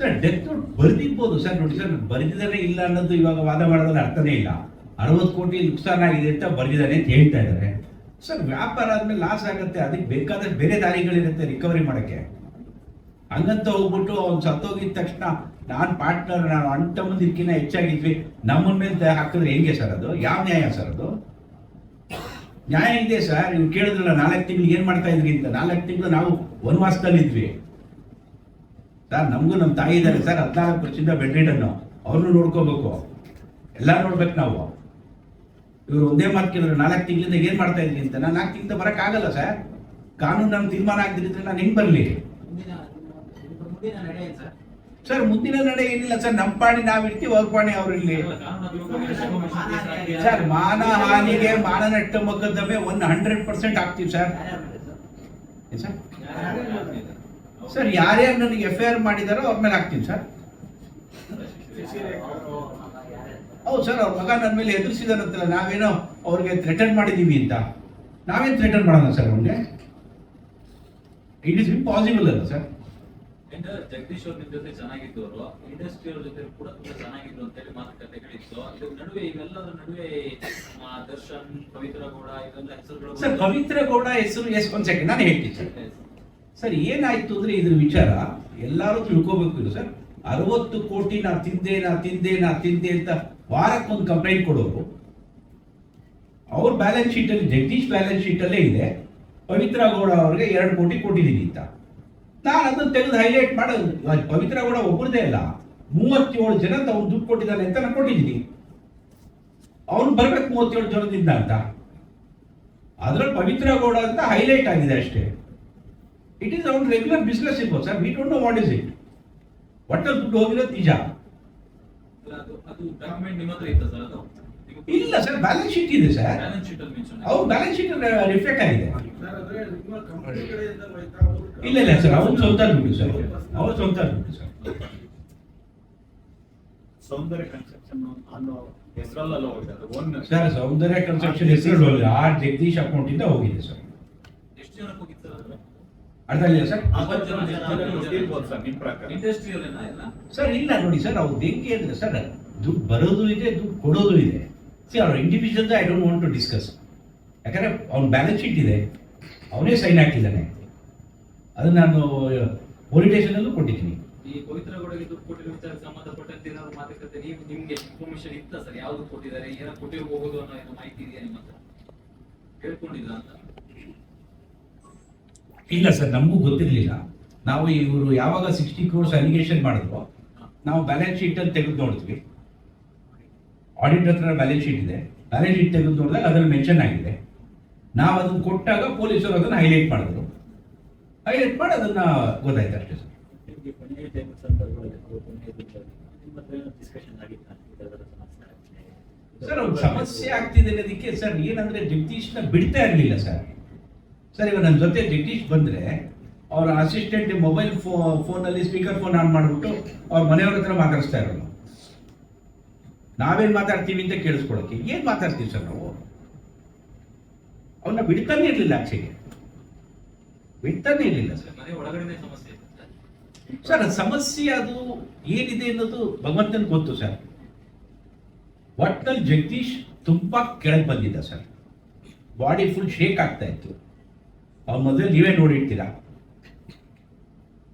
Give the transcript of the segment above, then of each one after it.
Sir death note ಬರೆದಿರ್ಬೋದು. Sir, ನೋಡಿ sir ಬರೆದಿದ್ದಾರೆ ಇಲ್ಲ ಅನ್ನೋದು ಇವಾಗ ವಾದ ಮಾಡೋದ್ರಲ್ಲಿ ಅರ್ಥನೇ ಇಲ್ಲ. ಅರವತ್ತು ಕೋಟಿ ನುಕ್ಸಾನ್ ಆಗಿದೆ ಅಂತ ಬರೆದಿದ್ದಾನೆ ಅಂತ ಹೇಳ್ತಾ ಇದ್ದಾರೆ. ಸರ್, ವ್ಯಾಪಾರ ಆದ್ಮೇಲೆ ಲಾಸ್ ಆಗುತ್ತೆ. ಅದಕ್ಕೆ ಬೇಕಾದಷ್ಟು ಬೇರೆ ದಾರಿಗಳಿರುತ್ತೆ ರಿಕವರಿ ಮಾಡೋಕ್ಕೆ. ಹಂಗಂತ ಹೋಗ್ಬಿಟ್ಟು ಅವ್ನು ಸತ್ತೋಗಿದ ತಕ್ಷಣ ನಾನು ಪಾರ್ಟ್ನರ್ ನಾನು ಅಂಟ ಮುಂದಿಕ್ಕಿನ್ನ ಹೆಚ್ಚಾಗಿದ್ವಿ. ನಮ್ಮನ್ನ ಮೇಲೆ ಹಾಕಿದ್ರೆ ಹೆಂಗೆ ಸರ್ ಅದು? ಯಾವ ನ್ಯಾಯ ಸರ್ ಅದು? ನ್ಯಾಯ ಇದೆ ಸರ್. ನೀವು ಕೇಳಿದ್ರಲ್ಲ ನಾಲ್ಕು ತಿಂಗಳು ಏನು ಮಾಡ್ತಾ ಇದ್ರಿ ಅಂತ. ನಾಲ್ಕು ತಿಂಗಳು ನಾವು ವನವಾಸದಲ್ಲಿ ಇದ್ವಿ ಸರ್ ನಮಗೂ ನಮ್ಮ ತಾಯಿ ಇದ್ದಾರೆ ಸರ್ ಹದಿನಾಲ್ಕು ವರ್ಷದಿಂದ ಬೆಡ್ ರಿಡನ್ನು ಅವ್ರನ್ನೂ ನೋಡ್ಕೋಬೇಕು. ಎಲ್ಲ ನೋಡ್ಬೇಕು ನಾವು. ಇವರು ಒಂದೇ ಮಾತು ಕೇಳಿದ್ರು ನಾಲ್ಕು ತಿಂಗಳಿಂದ ಏನು ಮಾಡ್ತಾ ಇದ್ದೀನಿ ಅಂತ. ನಾನು ನಾಲ್ಕು ತಿಂಗಳಿಂದ ಬರೋಕ್ಕಾಗಲ್ಲ ಸರ್. ಕಾನೂನು ನಮ್ಮ ತೀರ್ಮಾನ ಆಗದಿದ್ರೆ ನಾನು ಹೆಂಗೆ ಬರಲಿ? ಸರ್? ಮುಂದಿನ ನಡೆ ಏನಿಲ್ಲ ಸರ್. ನಮ್ಮ ಪಾಣಿ ನಾವು ಇರ್ತೀವಿ ಅವ್ರ ಪಾಣಿ ಅವ್ರು ಇಲ್ಲಿ. ಸರ್ ಮಾನ ಹಾನಿಗೆ ಮಾನ ನಟ್ಟ ಮೊಕದ್ದಮೆ ಒನ್ ಹಂಡ್ರೆಡ್ ಪರ್ಸೆಂಟ್ ಆಗ್ತೀವಿ ಸರ್. ಸರ್? ಸರ್? ಯಾರ್ಯಾರು ನನಗೆ ಎಫ್ ಐ ಆರ್ ಮಾಡಿದಾರೋ ಅವ್ರ ಮೇಲೆ ಹಾಕ್ತೀನಿ ಸರ್. ಹೌದು ಸರ್ ಅವ್ರ ಮಗ ನನ್ನ ಮೇಲೆ ಎದುರಿಸಿದಾರಂತಲ್ಲ ನಾವೇನೋ ಅವ್ರಿಗೆ ಥ್ರೆಟನ್ ಮಾಡಿದ್ದೀವಿ ಅಂತ. ನಾವೇನು ಥ್ರೆಟನ್ ಮಾಡೋಣ ಸರ್ ಅವ್ರಿಗೆ ಇಟ್ ಇಸ್ ಇಂಪಾಸಿಬಲ್ ಅಲ್ಲ ಸರ್. ಜಗದೀಶ್ ಅವ್ರ ನಿಮ್ ಜೊತೆ ಚೆನ್ನಾಗಿದ್ದವರು ಇಂಡಸ್ಟ್ರಿ ಅವ್ರ ಜೊತೆ ಕೂಡ ತುಂಬಾ ಚೆನ್ನಾಗಿದ್ರು ಅಂತ ಹೇಳಿ ಮಾತುಕತೆಗಳಿತ್ತು. ಅದ್ರ ನಡುವೆ ಇವೆಲ್ಲದರ ನಡುವೆ ದರ್ಶನ್ ಪವಿತ್ರ ಗೌಡ ಇವೆಲ್ಲ ಹೆಸರುಗಳು ಸರ್ ಪವಿತ್ರ ಗೌಡ ಹೆಸರು ಎಸ್ ಒಂದ್ ಸೆಕೆಂಡ್ ನಾನು ಹೇಳ್ತೀನಿ ಸರ್. ಸರ್, ಏನಾಯ್ತು ಅಂದ್ರೆ ಇದ್ರ ವಿಚಾರ ಎಲ್ಲರೂ ತಿಳ್ಕೋಬೇಕು ಇದು, ಸರ್. ಅರವತ್ತು ಕೋಟಿ ನಾ ತಿಂದೆ ನಾ ತಿಂದೆ ನಾ ತಿಂದೆ ಅಂತ ವಾರಕ್ಕೊಂದು ಕಂಪ್ಲೇಂಟ್ ಕೊಡೋರು. ಅವ್ರ ಬ್ಯಾಲೆನ್ಸ್ ಶೀಟ್ ಅಲ್ಲಿ, ಜಗದೀಶ್ ಬ್ಯಾಲೆನ್ಸ್ ಶೀಟ್ ಅಲ್ಲೇ ಇದೆ. ಪವಿತ್ರ ಗೌಡ ಅವ್ರಿಗೆ ಎರಡು ಕೋಟಿ ಕೊಟ್ಟಿದ್ದೀನಿ ಅಂತ. ನಾನು ಅದನ್ನು ತೆಗೆದು ಹೈಲೈಟ್ ಮಾಡೋದು. ಪವಿತ್ರ ಗೌಡ ಒಬ್ಬರದೇ ಅಲ್ಲ, ಮೂವತ್ತೇಳು ಜನ ಅವ್ನು ದುಡ್ಡು ಕೊಟ್ಟಿದ್ದಾನೆ ಅಂತ ನಾನು ಕೊಟ್ಟಿದ್ದೀನಿ. ಅವ್ನು ಬರ್ಬೇಕು ಮೂವತ್ತೇಳು ಜನದಿಂದ ಅಂತ. ಅದ್ರಲ್ಲಿ ಪವಿತ್ರ ಗೌಡ ಅಂತ ಹೈಲೈಟ್ ಆಗಿದೆ ಅಷ್ಟೇ. ಇಟ್ ಈಸ್ ಅವನ್ ರೆಗ್ಯುಲರ್ ಬಿಸ್ನೆಸ್ ಇರ್ಬೋದು sir we don't know what is it ಒಟ್ಟಲ್ಲಿ ದುಡ್ಡು ಹೋಗಿರೋದು ನಿಜ ಇಲ್ಲ ಸರ್ ಬ್ಯಾಲೆನ್ಸ್ ಶೀಟ್ ಇದೆ ಸರ್ ಅವ್ರ ಬ್ಯಾಲೆನ್ಸ್ ಶೀಟ್ ರಿಫ್ಲೆಕ್ಟ್ ಆಗಿದೆ. ಇಲ್ಲ ಇಲ್ಲ ಸರ್ ಅವ್ರ ಸ್ವಂತ ದುಡ್ಡು ಸರ್ ಅವ್ರ ಸ್ವಂತ ದುಡ್ಡು ಸರ್ ಸೌಂದರ್ಯ ಕನ್ಸ್ಟ್ರಕ್ಷನ್ ಅನ್ನೋ ಹೆಸರಲ್ಲ ಹೋಗಿದೆ. ಸರ್ ಸೌಂದರ್ಯ ಕನ್ಸ್ಟ್ರಕ್ಷನ್ ಹೆಸರು ಆ ಜಗದೀಶ್ ಅಕೌಂಟ್ ಇಂದ ಹೋಗಿದೆ ಸರ್ ಎಷ್ಟು ಜನಕ್ಕೆ ಹೋಗಿದೆ? ಅರ್ಥ ಇಲ್ಲ ಸರ್? ಸರ್ ನಿಮ್ ಪ್ರಕಾರ. ಇಂಡಸ್ಟ್ರಿಯಲ್ ಎಲ್ಲ ಸರ್ ಇಲ್ಲ ನೋಡಿ ಸರ್ ಅವ್ರು ಹೆಂಗೆ ಅಂದ್ರೆ ಸರ್ ದುಡ್ಡು ಬರೋದು ಇದೆ ದುಡ್ಡು ಕೊಡೋದು ಇದೆ. ಸಿ ಅವ್ರ individual I don't want to discuss ಯಾಕಂದ್ರೆ ಅವ್ನ ಬ್ಯಾಲೆನ್ಸ್ ಶೀಟ್ ಇದೆ. ಅವನೇ ಸೈನ್ ಹಾಕಿದ್ದಾನೆ. ಅದನ್ನ ನಾನು ಪೊಲಿಟೇಷನಲ್ಲೂ ಕೊಟ್ಟಿದ್ದೀನಿ. ಈ ಪವಿತ್ರ ಗೌಡಗೆ ದುಡ್ಡು ಕೊಟ್ಟಿರೋ ವಿಚಾರ ಸಂಬಂಧಪಟ್ಟಂತೆ ಏನಾದ್ರು ಮಾತುಕತೆ ನೀವು ನಿಮ್ಗೆ ಇನ್ಫಾರ್ಮೇಶನ್ ಇತ್ತ ಸರ್? ಯಾವ್ದು ಕೊಟ್ಟಿದ್ದಾರೆ ಏನೋ ಕೊಟ್ಟಿರಬಹುದು ಅನ್ನೋ ಏನೋ ಮಾಹಿತಿ ಇದೆಯಾ ನಿಮ್ಮ ಹತ್ರ? ಹೇಳ್ಕೊಂಡಿಲ್ಲ ಅಂತ? ಇಲ್ಲ ಸರ್ ನಮಗೂ ಗೊತ್ತಿರಲಿಲ್ಲ. ನಾವು ಇವರು ಯಾವಾಗ ಸಿಕ್ಸ್ಟಿ ಕ್ರೋರ್ಸ್ ಅಲಿಗೇಷನ್ ಮಾಡಿದ್ರು ನಾವು ಬ್ಯಾಲೆನ್ಸ್ ಶೀಟ್ ಅಂತ ತೆಗೆದು ನೋಡಿದ್ವಿ. ಆಡಿಟ್ ಹತ್ರ ಬ್ಯಾಲೆನ್ಸ್ ಶೀಟ್ ಇದೆ. ಬ್ಯಾಲೆನ್ಸ್ ಶೀಟ್ ತೆಗೆದು ನೋಡಿದಾಗ ಅದರಲ್ಲಿ ಮೆನ್ಷನ್ ಆಗಿದೆ. ನಾವು ಅದನ್ನು ಕೊಟ್ಟಾಗ ಪೊಲೀಸರು ಅದನ್ನು ಹೈಲೈಟ್ ಮಾಡಿದ್ರು. ಹೈಲೈಟ್ ಮಾಡಿ ಅದನ್ನ ಗೊತ್ತಾಯ್ತು ಅಷ್ಟೇ ಸರ್. ಸರ್ ಅವ್ರ ಸಮಸ್ಯೆ ಆಗ್ತಿದೆ ಅನ್ನೋದಕ್ಕೆ ಸರ್ ಏನಂದ್ರೆ ಜಗದೀಶ್ನ ಬಿಡ್ತಾ ಇರಲಿಲ್ಲ ಸರ್. ಸರ್ ಇವಾಗ ನನ್ನ ಜೊತೆ ಜಗದೀಶ್ ಬಂದ್ರೆ ಅವ್ರ ಅಸಿಸ್ಟೆಂಟ್ ಮೊಬೈಲ್ ಫೋ ಫೋನಲ್ಲಿ ಸ್ಪೀಕರ್ ಫೋನ್ ಆನ್ ಮಾಡಿಬಿಟ್ಟು ಅವ್ರ ಮನೆಯವ್ರ ಹತ್ರ ಮಾತಾಡಿಸ್ತಾ ಇರೋದು. ನಾವೇನು ಮಾತಾಡ್ತೀವಿ ಅಂತ ಕೇಳಿಸ್ಕೊಳಕ್ಕೆ? ಏನು ಮಾತಾಡ್ತೀವಿ ಸರ್ ನಾವು? ಅವನ್ನ ಬಿಡ್ತಾನೆ ಇರಲಿಲ್ಲ ಆಚೆಗೆ. ಬಿಡ್ತಾನೆ ಇರಲಿಲ್ಲ ಸರ್. ಮನೆ ಒಳಗಡೆನೆ ಸಮಸ್ಯೆ ಇದೆ ಸರ್ ಸರ್ ಸಮಸ್ಯೆ ಅದು ಏನಿದೆ ಅನ್ನೋದು ಭಗವಂತನ ಗೊತ್ತು ಸರ್. ಒಟ್ನಲ್ಲಿ ಜಗದೀಶ್ ತುಂಬಾ ಕೆಳಗೆ ಬಂದಿದ್ದ ಸರ್. ಬಾಡಿ ಫುಲ್ ಶೇಕ್ ಆಗ್ತಾ ಇತ್ತು. ಅವ್ರ ಮೊದಲೇ ನೀವೇ ನೋಡಿರ್ತೀರಾ.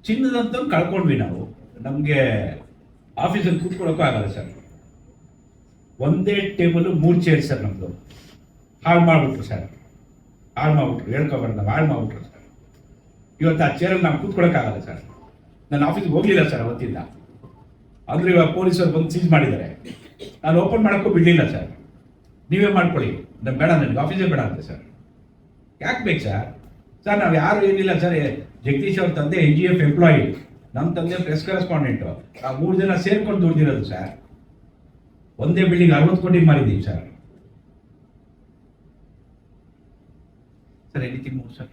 ಚಿನ್ನದಂತ ಕಳ್ಕೊಂಡ್ವಿ ನಾವು. ನಮಗೆ ಆಫೀಸಲ್ಲಿ ಕೂತ್ಕೊಳ್ಳೋಕ್ಕೂ ಆಗಲ್ಲ ಸರ್. ಒಂದೇ ಟೇಬಲ್ ಮೂರು ಚೇರ್ ಸರ್ ನಮ್ಮದು ಹಾಳು ಮಾಡಿಬಿಟ್ರು ಸರ್. ಹಾಳು ಮಾಡ್ಬಿಟ್ರು. ಹೇಳ್ಕೊಬಾರ್ದು ಹಾಳು ಮಾಡಿಬಿಟ್ರು ಸರ್. ಇವತ್ತು ಆ ಚೇರಲ್ಲಿ ನಾವು ಕೂತ್ಕೊಳ್ಳೋಕ್ಕಾಗಲ್ಲ ಸರ್. ನಾನು ಆಫೀಸ್ಗೆ ಹೋಗಲಿಲ್ಲ ಸರ್ ಅವತ್ತಿಂದ. ಅಂದ್ರೆ ಇವಾಗ ಪೊಲೀಸರು ಬಂದು ಸೀಸ್ ಮಾಡಿದ್ದಾರೆ. ನಾನು ಓಪನ್ ಮಾಡೋಕ್ಕೂ ಬಿಡಲಿಲ್ಲ ಸರ್. ನೀವೇ ಮಾಡ್ಕೊಳ್ಳಿ. ನಾನು ಬೇಡ, ನನಗೆ ಆಫೀಸೇ ಬೇಡ ಅಂತೆ ಸರ್. ಯಾಕೆ ಬೇಕು ಸರ್? ಸರ್ ನಾವು ಯಾರು ಏನಿಲ್ಲ ಸರ್ ಜಗದೀಶ್ ಅವ್ರ ತಂದೆ ಎನ್ ಜಿ ಎಫ್ ಎಂಪ್ಲಾಯಿ ನಮ್ಮ ತಂದೆ ಪ್ರೆಸ್ ಕರೆಸ್ಪಾಂಡೆಂಟು ಆ ಮೂರು ಜನ ಸೇರ್ಕೊಂಡು ದುಡ್ದಿರೋದು ಸರ್ ಒಂದೇ ಬಿಲ್ಡಿಂಗ್ ಅರವತ್ತು ಕೋಟಿ ಮಾರಿದ್ದೀವಿ ಸರ್ ಸರ್ ಎನಿಥಿಂಗ್ ಸರ್